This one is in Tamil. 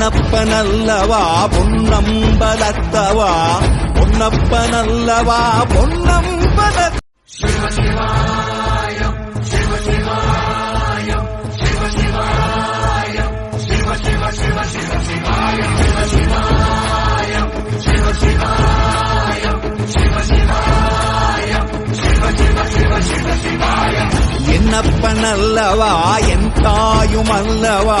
பொன்னப்பனல்லவா பொன்னம்பலத்தவா? பொன்னப்பனல்லவா பொன்னம்பல சிவ சிவாயம் சிவ என் தாயும் அல்லவா?